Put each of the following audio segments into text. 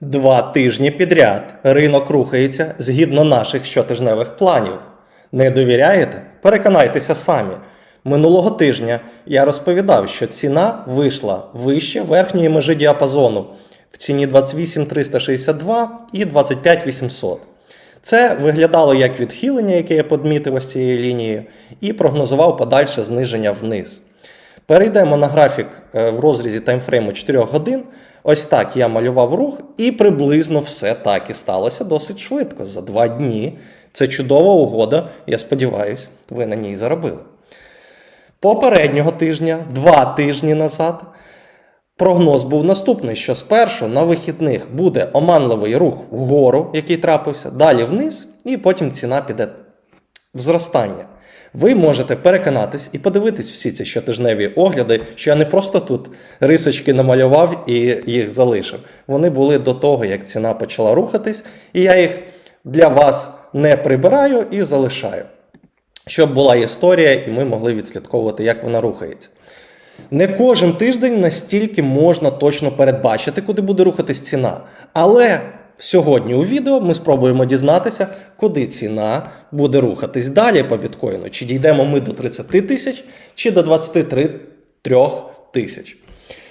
Два тижні підряд ринок рухається згідно наших щотижневих планів. Не довіряєте? Переконайтеся самі. Минулого тижня я розповідав, що ціна вийшла вище верхньої межі діапазону в ціні 28362 і 25800. Це виглядало як відхилення, яке я подмітив ось цією лінією, і прогнозував подальше зниження вниз. Перейдемо на графік е, в розрізі таймфрейму 4 годин. Ось так я малював рух, і приблизно все так і сталося досить швидко. За два дні. Це чудова угода. Я сподіваюся, ви на ній заробили. Попереднього тижня, два тижні назад, прогноз був наступний: що спершу на вихідних буде оманливий рух вгору, який трапився, далі вниз, і потім ціна піде в зростання. Ви можете переконатись і подивитись всі ці щотижневі огляди, що я не просто тут рисочки намалював і їх залишив. Вони були до того, як ціна почала рухатись, і я їх для вас не прибираю і залишаю. Щоб була історія, і ми могли відслідковувати, як вона рухається. Не кожен тиждень настільки можна точно передбачити, куди буде рухатись ціна. Але сьогодні у відео ми спробуємо дізнатися, куди ціна буде рухатись далі по біткоїну. Чи дійдемо ми до 30 тисяч, чи до 23 тисяч.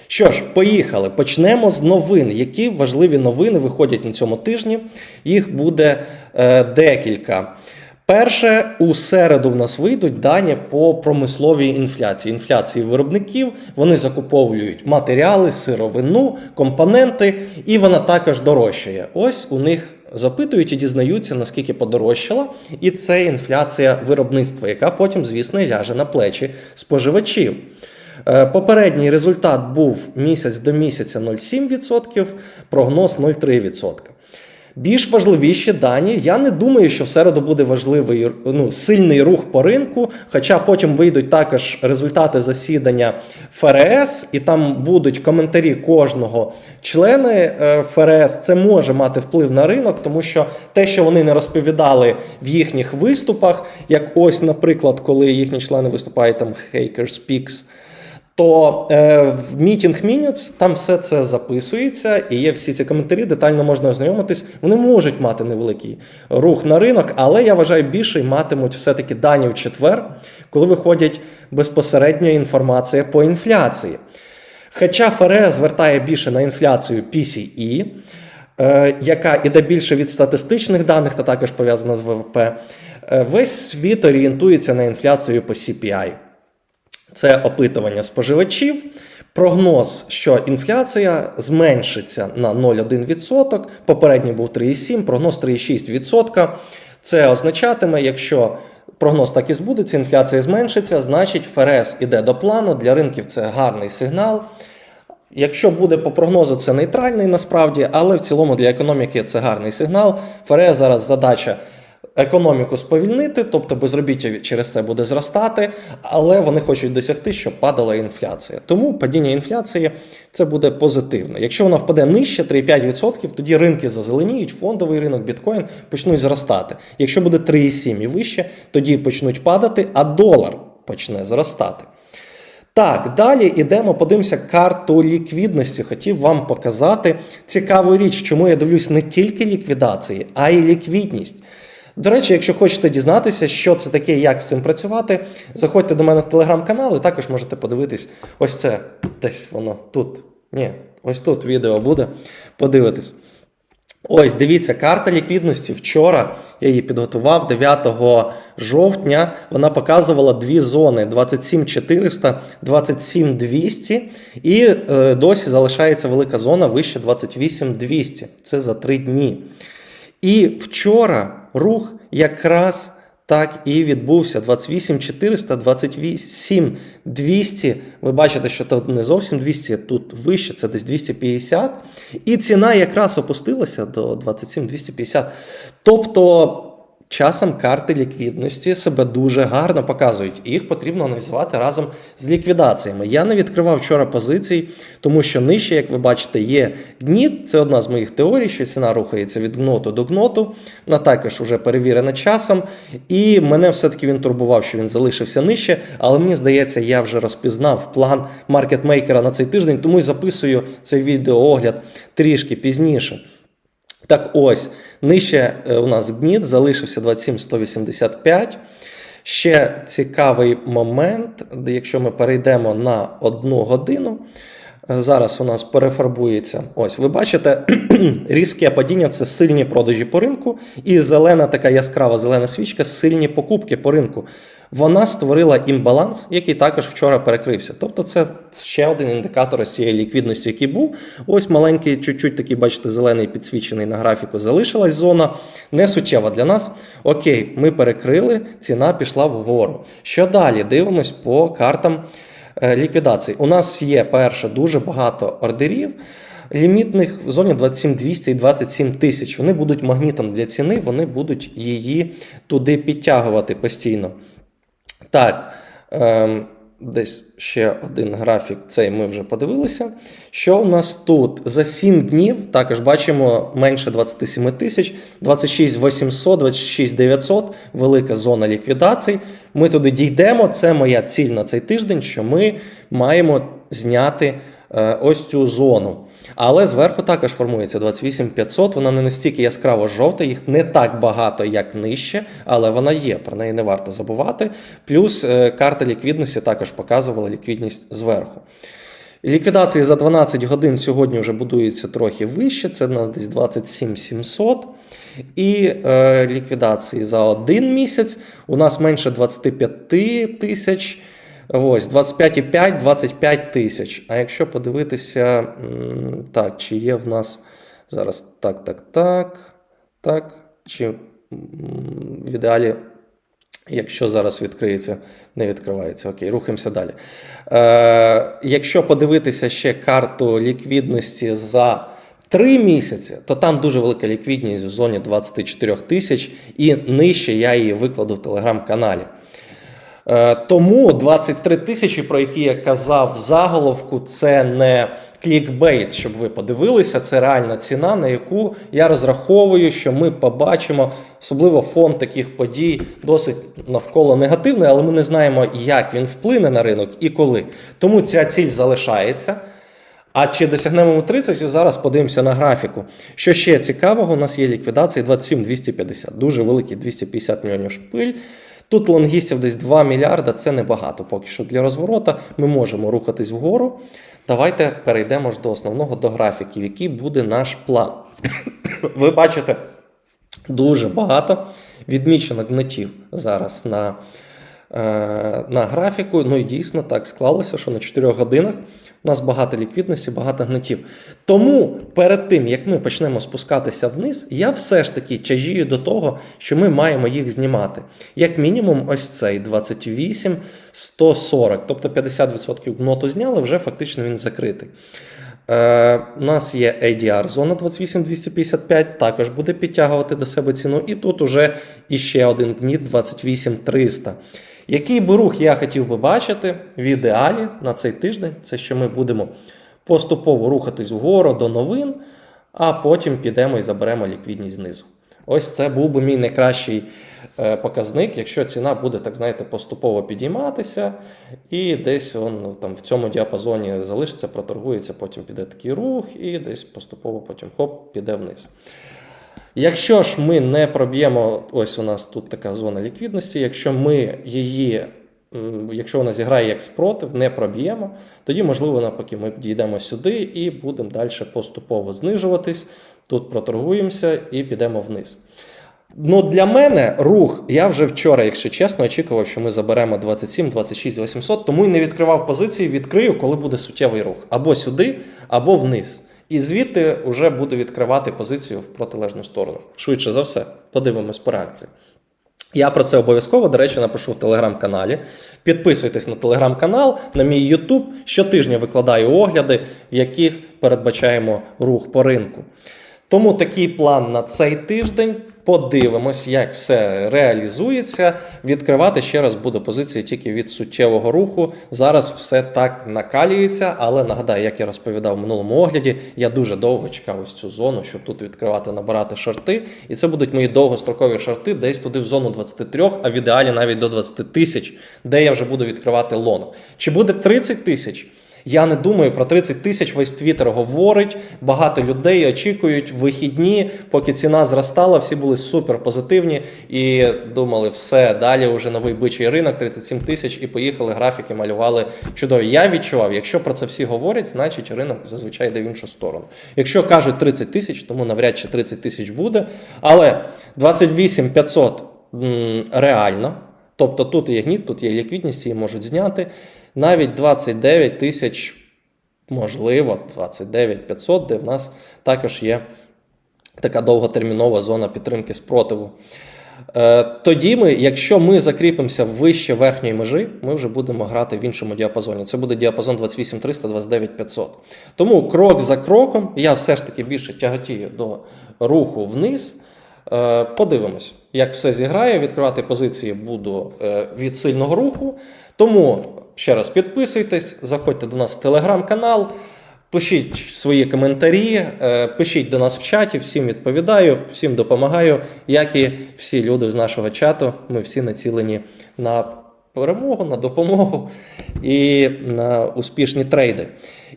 Що ж, поїхали. Почнемо з новин. Які важливі новини виходять на цьому тижні? Їх буде е, декілька. Перше, у середу в нас вийдуть дані по промисловій інфляції. Інфляції виробників вони закуповують матеріали, сировину, компоненти, і вона також дорожчає. Ось у них запитують і дізнаються, наскільки подорожчала, і це інфляція виробництва, яка потім, звісно, ляже на плечі споживачів. Е, Попередній результат був місяць до місяця 0,7%, прогноз 0,3%. Більш важливіші дані. Я не думаю, що в середу буде важливий ну, сильний рух по ринку. Хоча потім вийдуть також результати засідання ФРС, і там будуть коментарі кожного члена е, ФРС. Це може мати вплив на ринок, тому що те, що вони не розповідали в їхніх виступах, як ось, наприклад, коли їхні члени виступають там Hacker Speaks, то е, в Meeting Minutes там все це записується, і є всі ці коментарі, детально можна ознайомитись. Вони можуть мати невеликий рух на ринок, але я вважаю, більше матимуть все-таки дані в четвер, коли виходять безпосередньо інформація по інфляції. Хоча ФРС звертає більше на інфляцію PCE, е, яка іде більше від статистичних даних та також пов'язана з ВВП, е, весь світ орієнтується на інфляцію по CPI. Це опитування споживачів. Прогноз, що інфляція зменшиться на 0,1%. Попередній був 3,7%, прогноз 3,6%. Це означатиме, якщо прогноз так і збудеться, інфляція зменшиться, значить ФРС іде до плану. Для ринків це гарний сигнал. Якщо буде по прогнозу, це нейтральний насправді, але в цілому для економіки це гарний сигнал. ФРС зараз задача економіку сповільнити, тобто безробіття через це буде зростати, але вони хочуть досягти, щоб падала інфляція. Тому падіння інфляції це буде позитивно. Якщо вона впаде нижче 3,5%, тоді ринки зазеленіють, фондовий ринок, біткоін почнуть зростати. Якщо буде 3,7 і вище, тоді почнуть падати, а долар почне зростати. Так, далі йдемо, подивимося карту ліквідності. Хотів вам показати цікаву річ, чому я дивлюсь не тільки ліквідації, а й ліквідність. До речі, якщо хочете дізнатися, що це таке, як з цим працювати, заходьте до мене в телеграм-канал і також можете подивитись ось це. Десь воно тут. Ні, ось тут відео буде. Подивитись. Ось, дивіться, карта ліквідності. Вчора я її підготував 9 жовтня. Вона показувала дві зони: 27400, 27200. І е, досі залишається велика зона вище 28200. Це за три дні. І вчора рух якраз так і відбувся. 28 400, 28 200. Ви бачите, що тут не зовсім 200, тут вище, це десь 250. І ціна якраз опустилася до 27 250. Тобто. Часом карти ліквідності себе дуже гарно показують. І їх потрібно аналізувати разом з ліквідаціями. Я не відкривав вчора позицій, тому що нижче, як ви бачите, є гніт. Це одна з моїх теорій, що ціна рухається від гноту до гноту. Вона також вже перевірена часом. І мене все-таки він турбував, що він залишився нижче. Але мені здається, я вже розпізнав план маркетмейкера на цей тиждень, тому і записую цей відеоогляд трішки пізніше. Так ось, нижче е, у нас гніт залишився 27185. Ще цікавий момент, якщо ми перейдемо на одну годину, зараз у нас перефарбується. Ось, ви бачите, різке падіння це сильні продажі по ринку, і зелена така яскрава зелена свічка сильні покупки по ринку. Вона створила імбаланс, який також вчора перекрився. Тобто, це ще один індикатор ось цієї ліквідності, який був. Ось маленький, чуть-чуть такий, бачите, зелений підсвічений на графіку. Залишилась зона не суттєва для нас. Окей, ми перекрили, ціна пішла вгору. Що далі? Дивимось по картам е, ліквідації. У нас є перше дуже багато ордерів. Лімітних в зоні 27200 і 27 тисяч. Вони будуть магнітом для ціни, вони будуть її туди підтягувати постійно. Так, ем, десь ще один графік, цей ми вже подивилися. Що у нас тут? За 7 днів також бачимо менше 27 тисяч, 26 800, 26 900, велика зона ліквідацій. Ми туди дійдемо. Це моя ціль на цей тиждень, що ми маємо зняти е, ось цю зону. Але зверху також формується 28500, вона не настільки яскраво жовта, їх не так багато, як нижче, але вона є, про неї не варто забувати. Плюс е, карта ліквідності також показувала ліквідність зверху. Ліквідації за 12 годин сьогодні вже будується трохи вище, це в нас десь 27 700. І е, ліквідації за один місяць у нас менше 25 тисяч. Ось 25,5, 25 тисяч. А якщо подивитися, так, чи є в нас зараз так, так, так, так, чи в ідеалі, якщо зараз відкриється, не відкривається. Окей, рухаємося далі. Е, якщо подивитися ще карту ліквідності за 3 місяці, то там дуже велика ліквідність в зоні 24 тисяч, і нижче я її викладу в телеграм-каналі. Е, Тому 23 тисячі, про які я казав в заголовку, це не клікбейт, щоб ви подивилися. Це реальна ціна, на яку я розраховую, що ми побачимо, особливо фон таких подій досить навколо негативний, але ми не знаємо, як він вплине на ринок і коли. Тому ця ціль залишається. А чи досягнемо ми 30, і зараз подивимося на графіку. Що ще цікавого, у нас є ліквідації 27-250. Дуже великі 250 мільйонів шпиль. Тут лонгістів десь 2 мільярда, це небагато поки що для розворота. Ми можемо рухатись вгору. Давайте перейдемо ж до основного, до графіків, який буде наш план. Ви бачите дуже багато відмічено гнотів зараз на, на графіку. Ну і дійсно так склалося, що на 4 годинах у нас багато ліквідності, багато гнотів. Тому перед тим, як ми почнемо спускатися вниз, я все ж таки чажію до того, що ми маємо їх знімати. Як мінімум, ось цей 28, 140, тобто 50% гноту зняли, вже фактично він закритий. Е, у нас є ADR зона 28255, також буде підтягувати до себе ціну. І тут уже іще один гніт 28300. Який би рух я хотів би бачити в ідеалі на цей тиждень, це що ми будемо поступово рухатись вгору до новин, а потім підемо і заберемо ліквідність знизу. Ось це був би мій найкращий е, показник, якщо ціна буде, так знаєте, поступово підійматися, і десь он, там, в цьому діапазоні залишиться, проторгується, потім піде такий рух, і десь поступово потім хоп, піде вниз. Якщо ж ми не проб'ємо, ось у нас тут така зона ліквідності, якщо ми її, якщо вона зіграє як спротив, не проб'ємо, тоді, можливо, навпаки, ми дійдемо сюди і будемо далі поступово знижуватись. Тут проторгуємося і підемо вниз. Ну, для мене рух, я вже вчора, якщо чесно, очікував, що ми заберемо 27, 26, 800, тому і не відкривав позиції, відкрию, коли буде суттєвий рух. Або сюди, або вниз. І звідти вже буду відкривати позицію в протилежну сторону. Швидше за все, подивимось по реакції. Я про це обов'язково, до речі, напишу в телеграм-каналі. Підписуйтесь на телеграм-канал, на мій Ютуб. Щотижня викладаю огляди, в яких передбачаємо рух по ринку. Тому такий план на цей тиждень. Подивимось, як все реалізується. Відкривати ще раз буду позиції тільки від суттєвого руху. Зараз все так накалюється, але нагадаю, як я розповідав в минулому огляді, я дуже довго чекав ось цю зону, щоб тут відкривати, набирати шорти. І це будуть мої довгострокові шорти, десь туди в зону 23, а в ідеалі навіть до 20 тисяч, де я вже буду відкривати лонг. Чи буде 30 тисяч? Я не думаю про 30 тисяч. Весь твіттер говорить. Багато людей очікують вихідні, поки ціна зростала, всі були супер позитивні і думали, все далі вже новий бичий ринок, 37 тисяч, і поїхали. Графіки малювали чудові. Я відчував, якщо про це всі говорять, значить ринок зазвичай йде в іншу сторону. Якщо кажуть 30 тисяч, тому навряд чи 30 тисяч буде. Але 28 500 м, реально. Тобто тут є гніт, тут є ліквідність, її можуть зняти. Навіть 29 тисяч, можливо, 29 500, де в нас також є така довготермінова зона підтримки спротиву. Е, Тоді ми, якщо ми закріпимося вище верхньої межі, ми вже будемо грати в іншому діапазоні. Це буде діапазон 28 300, 29 500. Тому крок за кроком я все ж таки більше тяготію до руху вниз. Е, Подивимось, як все зіграє. Відкривати позиції буду е, від сильного руху. Тому ще раз підписуйтесь, заходьте до нас в телеграм-канал. Пишіть свої коментарі, е, пишіть до нас в чаті, всім відповідаю, всім допомагаю. Як і всі люди з нашого чату, ми всі націлені на перемогу, на допомогу і на успішні трейди.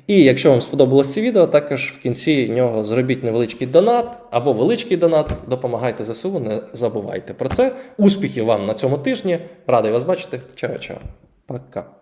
І якщо вам сподобалось це відео, також в кінці нього зробіть невеличкий донат або величкий донат. Допомагайте ЗСУ, не забувайте про це. Успіхів вам на цьому тижні. Радий вас бачити. Чао-чао. Пока.